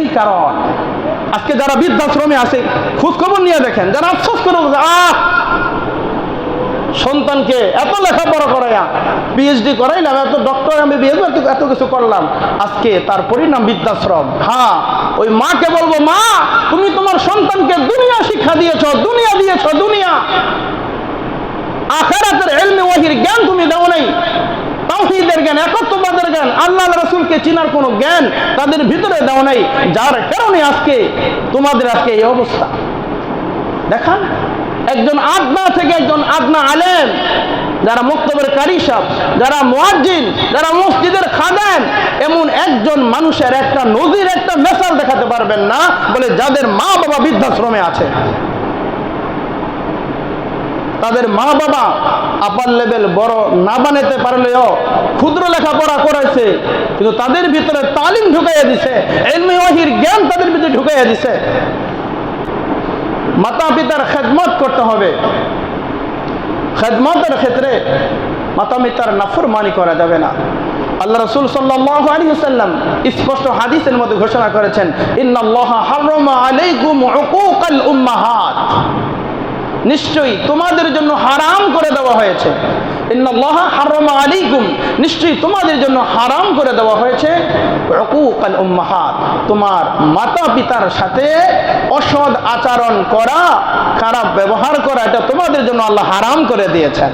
এটাই কারণ। আজকে যারা বৃদ্ধাশ্রমে আছে, খোঁজখবর নিয়ে দেখেন, যারা আফসোস করে সন্তানকে এত লেখাপড়া করাইয়া পিএইচডি করাইলাম, এত ডক্টর আমি বিএস এত কিছু করলাম। আজকে তার পরিণাম বৃদ্ধাশ্রম। হ্যাঁ ওই মাকে বলব, মা, তুমি তোমার সন্তানকে দুনিয়া শিক্ষা দিয়েছ, দুনিয়া দিয়েছ, দুনিয়া। আখেরাতের এলমে ওয়াহির জ্ঞান তুমি দাও নাই। তাওহীদের জ্ঞান একত্ববাদের জ্ঞান, আল্লাহ রাসূলকে চিনার কোনো জ্ঞান তাদের ভিতরে দাও নাই। যার কারণে আজকে তোমাদের আজকে এই অবস্থা। দেখান, একজন আদনা থেকে একজন আদনা আলেম, যারা মুক্তবের কারি সাহ যারা মুয়াজ্জিন, যারা মসজিদের খাদেন এমন একজন মানুষের একটা নজির, একটা মেসাল দেখাতে পারবেন না বলে যাদের মা বাবা বৃদ্ধাশ্রমে আছে। তাদের মা বাবা আপার লেভেল বড় না বানাতে পারলেও ক্ষুদ্র লেখাপড়া করাইছে, কিন্তু তাদের ভিতরে তালিম ঢুকাইয়া দিছে, এলমি ওয়াহির জ্ঞান তাদের ভিতরে ঢুকাইয়া দিছে। মাতা পিতার খেদমত করতে হবে। খেদমতের ক্ষেত্রে মাতা পিতার নাফরমানি করা যাবে না। আল্লাহ রসুল সাল্লাল্লাহু আলাইহি ওয়াসাল্লাম স্পষ্ট হাদিসের মধ্যে ঘোষণা করেছেন, ইন্নাল্লাহা হারামা আলাইকুম উকুকাল উম্মাহাত। নিশ্চয়ই তোমাদের জন্য হারাম করে দেওয়া হয়েছে। নিশ্চয়ই তোমাদের জন্য হারাম করে দেওয়া হয়েছে। তোমার মাতা পিতার সাথে অসৎ আচরণ করা, খারাপ ব্যবহার করা, এটা তোমাদের জন্য আল্লাহ হারাম করে দিয়েছেন।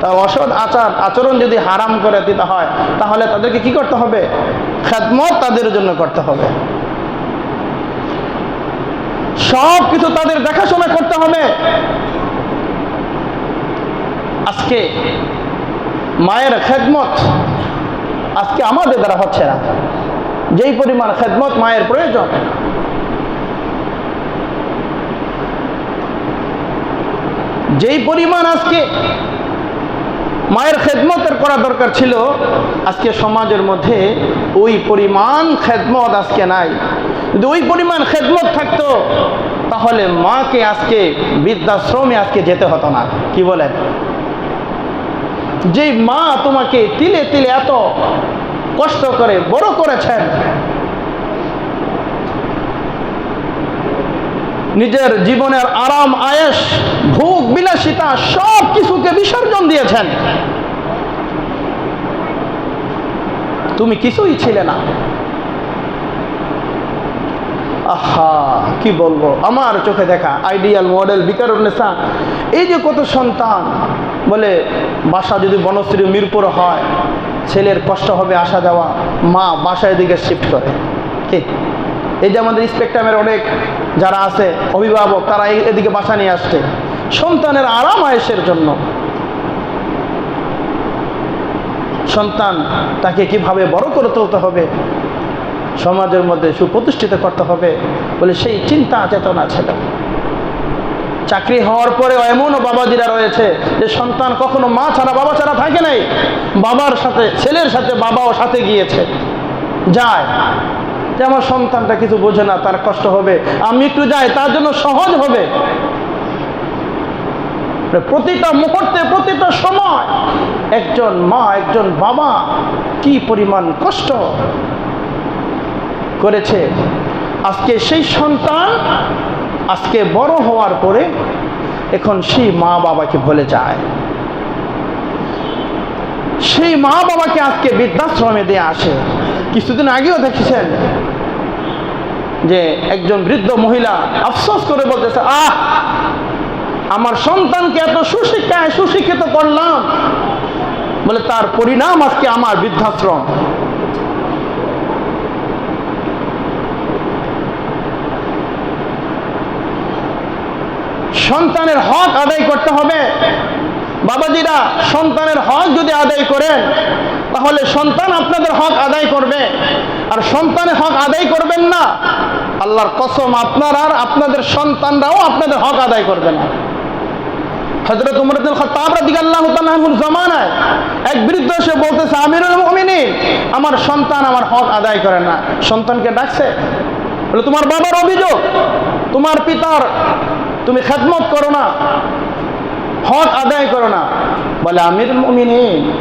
তা অসৎ আচার, আচরণ যদি হারাম করে দিতে হয়, তাহলে তাদেরকে কি করতে হবে? খেদমত তাদের জন্য করতে হবে। সব কিছু তাদের দেখাশোনা করতে হবে। আজকে মায়ের খেদমত আজকে আমাদের দ্বারা হচ্ছে না। যেই পরিমাণ খেদমত মায়ের প্রয়োজন। যেই পরিমাণ আজকে মায়ের খেদমতের করা দরকার ছিল, আজকে সমাজের মধ্যে ওই পরিমাণ খেদমত আজকে নাই। যদি ওই পরিমাণ খেদমত থাকতো, তাহলে মাকে আজকে, বৃদ্ধাশ্রমে আজকে যেতে হতো না। কি বলেন? যে মা তোমাকে তিলে তিলে এত কষ্ট করে, বড় করেছেন, নিজের জীবনের আরাম আয়েস ভোগ, বিলাসিতা সব কিছুকে বিসর্জন দিয়েছেন। তুমি কিছুই ছিলে না। আহা, কি বলব? আমার চোখে দেখা আইডিয়াল মডেল বিকারুন্নেসা এই যে কত সন্তান, বলে বাসা যদি বনশ্রী মিরপুর হয়, ছেলের কষ্ট হবে আসা যাওয়া, মা বাসায় দিকে শিফট করে। কি? এই যে আমাদের স্পেকট্রামের অনেক যারা আছে, অভিভাবক, তারা এদিকে বাসা নিয়ে আসছে। সন্তানের আরাম আয়েসের জন্য। সন্তান তাকে কীভাবে বড় করে তুলতে হবে? সমাজের মধ্যে সুপ্রতিষ্ঠিত করতে হবে বলে সেই চিন্তা, চেতনা ছিল চাকরি হওয়ার পরে এমনও বাবাজিরা রয়েছে যে সন্তান কখনো মা ছাড়া, বাবা ছাড়া থাকে নাই। বাবার সাথে, ছেলের সাথে বাবাও সাথে গিয়েছে। যায়। যে আমার সন্তানটা কিছু বোঝে না, তার কষ্ট হবে। আমি একটু যাই, তার জন্য সহজ হবে। প্রতিটা মুহূর্তে, প্রতিটা সময় একজন মা, একজন বাবা, কি পরিমাণ কষ্ট। করেছে। আজকে সেই সন্তান আজকে বড় হওয়ার পরে এখন সেই মা বাবাকে ভুলে যায়। সেই মা বাবাকে আজকে বৃদ্ধাশ্রমে দিয়ে আসে। কিছুদিন আগেও দেখেছেন যে একজন বৃদ্ধ মহিলা আফসোস করে বলতেছে, আহ, আমার সন্তানকে এত সুশিক্ষায় সুশিক্ষিত করলাম। বলে, তার পরিণাম আজকে আমার বৃদ্ধাশ্রম। সন্তানের হক আদায় করতে হবে। বাবাজিরা সন্তানের হক যদি আদায় করেন, তাহলে সন্তান আপনাদের হক আদায় করবে। আর সন্তানের হক আদায় করবেন না, আল্লাহর কসম আপনার আর আপনাদের সন্তানরাও আপনাদের হক আদায় করবে না। হজরত উমরুল খতাব রাদিয়াল্লাহু তাআলার জামানায় এক বৃদ্ধ এসে বলতেছে, আমিরুল মুমিনিন, আমার সন্তান আমার হক আদায় করে না। সন্তানকে ডাকছে, বলে, তোমার বাবার অভিযোগ, তোমার পিতার তুমি খেদমত করো না। হক আদায় করো না। বলে আমির মুমিনিন,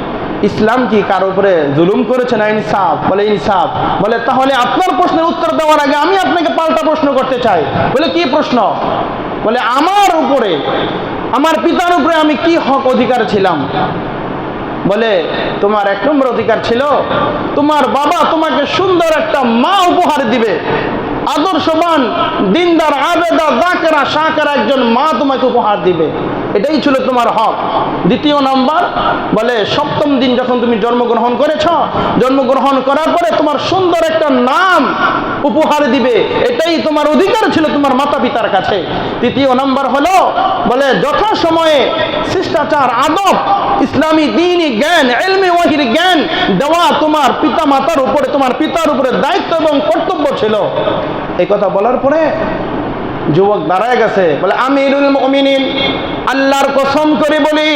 ইসলাম কি কার উপরে জুলুম করেছে না ইনসাফ? বলে ইনসাফ। বলে, তাহলে আপনার প্রশ্নের উত্তর দেওয়ার আগে আমি আপনাকে পাল্টা প্রশ্ন করতে চাই। বলে, কি প্রশ্ন? বলে, আমার উপরে, আমার পিতার উপরে আমি কি হক অধিকার ছিলাম? বলে, তোমার এক নম্বর অধিকার ছিল, তোমার বাবা তোমাকে সুন্দর একটা মা উপহার দিবে। আদর্শবান দিনদার আবেদা দাকেরা সাকেরা একজন মা তোমাকে উপহার দিবে। এটাই ছিল তোমার হক। দ্বিতীয় নাম্বার বলে, সপ্তম দিন যখন তুমি জন্মগ্রহণ করেছ, জন্মগ্রহণ করার পরে তোমার সুন্দর একটা নাম উপহার দিবে। এটাই তোমার অধিকার ছিল তোমার মাতা পিতার কাছে। তৃতীয় নাম্বার হলো বলে যথা সময়ে শিষ্টাচার, আদব, ইসলামী দিনই জ্ঞান, এলমি ওয়াহির জ্ঞান দেওয়া তোমার পিতা মাতার উপরে, তোমার পিতার উপরে দায়িত্ব এবং কর্তব্য ছিল। এই কথা বলার পরে যুবক দাঁড়ায় গেছে, বলে, আমিরুল মুমিনিন, আল্লাহর কসম করে বলি,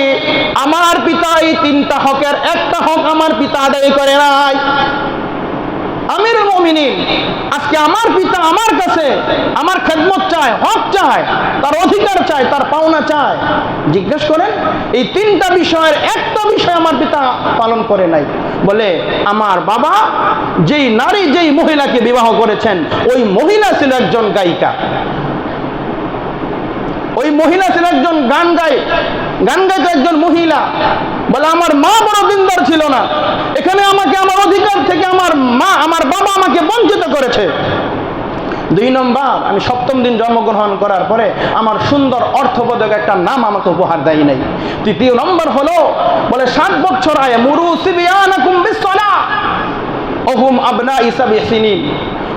আমার পিতা এই তিনটা হকের, একটা হক আমার পিতা আদায় করে নাই। আমিরুল মুমিনিন, আজকে আমার পিতা আমার কাছে আমার খেদমত চায়, হক চায়, তার অধিকার চায়, তার পাওনা চায়। জিজ্ঞেস করেন, এই তিনটা বিষয়ের একটা বিষয় আমার পিতা পালন করে নাই। বলে, আমার বাবা যেই নারী, যেই মহিলাকে বিবাহ করেছেন, ওই মহিলা ছিল একজন গায়িকা। ওই মহিলা ছিল একজন গান গায়। গান গাইতো একজন মহিলা। বলে, আমার মা বড় দিনদার ছিল না। এখানে আমাকে, আমার অধিকার থেকে আমার মা, আমার বাবা আমাকে বঞ্চিত করেছে। দুই নম্বর, আমি সপ্তম দিন জন্মগ্রহণ করার পরে আমার সুন্দর অর্থবোধক একটা নাম আমাকে উপহার দেয় নাই। তৃতীয় নম্বর হলো, বলে, সাত বছর আয় মুরু সিবিয়ানাকুম বিসসালাহ অহুম আবনা ইসাবি সিনিন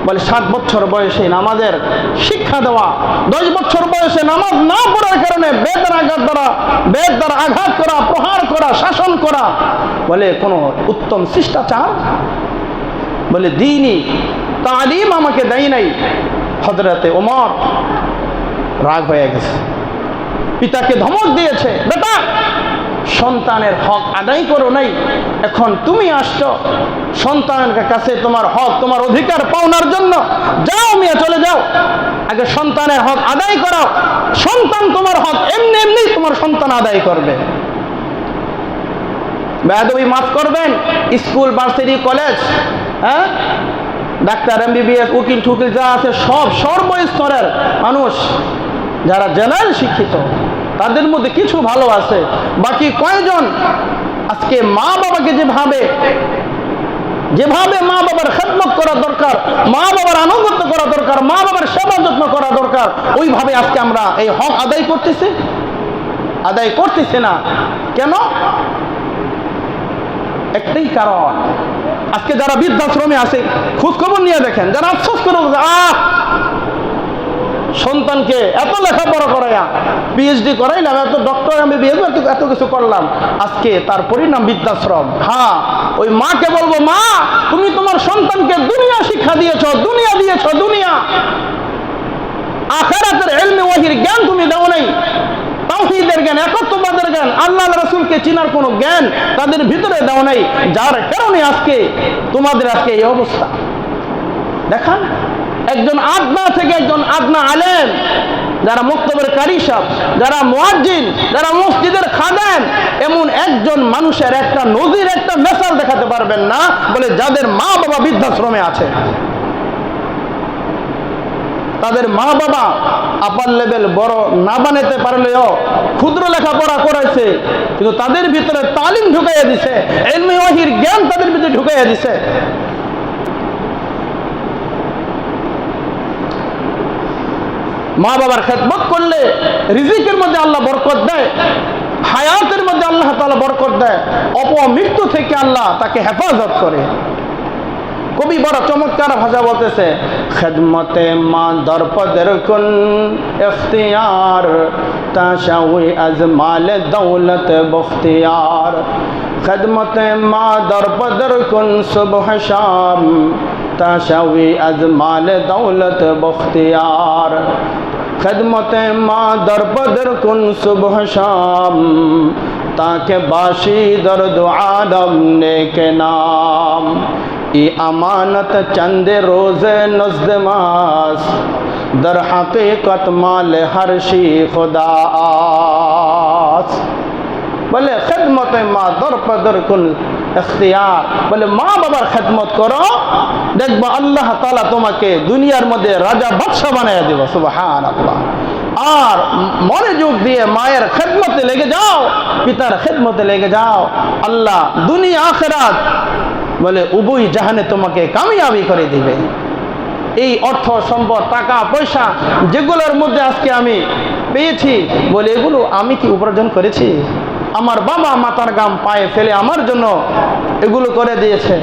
বলে, সাত বছর বয়সে নামাজের শিক্ষা দেওয়া, দশ বছর বয়সে নামাজ না পড়ার কারণে বেদের আঘাত দ্বারা বেদ দ্বারা আঘাত করা, প্রহার করা, শাসন করা বলে কোনো উত্তম শিষ্টাচার? বলে, দিনই তালিম আমাকে দেয় নাই। হজরতে ওমর রাগ হয়ে গেছে। পিতাকে ধমক দিয়েছে, বেটা সন্তানের হক আদায় করো নাই, এখন তুমি আসছো সন্তানের কাছে তোমার হক, তোমার অধিকার পাওনার জন্য। যাও মিয়া, চলে যাও। আগে সন্তানের হক আদায় করাও। সন্তান তোমার হক, এমনি এমনি তোমার সন্তান আদায় করবে। বেদবি মাফ করবেন, স্কুল, ভার্সিটি, কলেজ হ্যাঁ? ডাক্তার, এমবিবিএস, উকিল, ঠুকিল, যা আছে সব সর্বস্তরের মানুষ, যারা জেনারেল শিক্ষিত। তাদের মধ্যে কিছু ভালো আছে। বাকি কয়জন আজকে মা বাবাকে যেভাবে যেভাবে মা বাবার খেদমত করা দরকার, মা বাবার আনুগত্য করা দরকার, মা বাবার সেবা যত্ন করা দরকার, ওইভাবে আজকে আমরা এই হক আদায় করতেছি? আদায় করতেছি না। কেন? একটাই কারণ। আজকে যারা বৃদ্ধাশ্রমে আছে, খোঁজখবর নিয়ে দেখেন, যারা আফসোস করে আহ সন্তানকে এত লেখাপড়া করাইয়া পিএইচডি করাইলাম, এত ডক্টর আমি বিএস এত কিছু করলাম। আজকে তার পরিণাম বৃদ্ধাশ্রম। হ্যাঁ ওই মাকে বলব, মা, তুমি তোমার সন্তানকে দুনিয়া শিক্ষা দিয়েছ, দুনিয়া দিয়েছ, দুনিয়া। আখেরাতের এলমে ওয়াহির জ্ঞান তুমি দাও নাই। তাওহীদের জ্ঞান, একত্ববাদের জ্ঞান আল্লাহ রাসূলকে চিনার কোনো জ্ঞান তাদের ভিতরে দাও নাই। যার কারণে আজকে তোমাদের আজকে এই অবস্থা। দেখান। একজন আদনা থেকে একজন আদনা আলেম, যারা মুক্তবের কারিসাব যারা মুয়াজ্জিন, যারা মসজিদের খাদেন এমন একজন মানুষের একটা নদীর একটা মেসাল দেখাতে পারবেন না বলে যাদের মা বাবা বৃদ্ধাশ্রমে আছে। তাদের মা বাবা আপার লেভেল বড় না বানাতে পারলেও ক্ষুদ্র লেখাপড়া করেছে কিন্তু তাদের ভিতরে তালিম ঢুকাইয়া দিছে, এলমি জ্ঞান তাদের ভিতরে ঢুকাইয়া দিছে। মা বাবার খেদমত করলে রিজিকের মধ্যে আল্লাহ বরকত দেয়, হায়াতের মধ্যে আল্লাহ তাআলা বরকত দেয়, অপমৃত্যু থেকে আল্লাহ তাকে হেফাজত করে। কবি বড় চমৎকার ভাষা বলতেছে, খেদমতে মা দরপদের কুন ইখতিয়ার, তাশাউই আজমাল দৌলত বখতিয়ার। খেদমতে মা দরপদের কুন সুবহ শাম تشوی از مال دولت بختیار. خدمت ما در بدر کن صبح شام، تاکہ باشی درد عالم نے کے نام. ای امانت چند روز نزد ماس در حقیقت مال ہر شی خدا آس বলে, খেদমতে মা দর পদর কুল এখতিয়ার। বলে, মা বাবার খেদমত করো, দেখবা আল্লাহ তালা তোমাকে দুনিয়ার মধ্যে রাজা বাদশা বানিয়ে দেব সুবাহান আল্লাহ আর মনোযোগ দিয়ে মায়ের খেদমতে লেগে যাও, পিতার খেদমতে লেগে যাও, আল্লাহ দুনিয়া আখেরাত বলে, উভয় জাহানে তোমাকে কামিয়াবি করে দিবে। এই অর্থ, সম্পদ, টাকা, পয়সা যেগুলোর মধ্যে আজকে আমি পেয়েছি, বলে এগুলো আমি কি উপার্জন করেছি? আমার বাবা মাতার গাম পায়ে ফেলে আমার জন্য এগুলো করে দিয়েছে।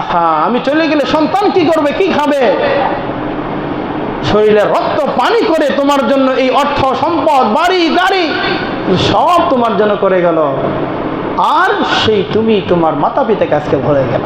আহা, আমি চলে গেলে সন্তান কি করবে, কি খাবে? শরীরে রক্ত, পানি করে তোমার জন্য এই অর্থ, সম্পদ, বাড়ি, গাড়ি, সব তোমার জন্য করে গেল। আর সেই তুমি তোমার মাতা পিতাকে আজকে ভরে গেল।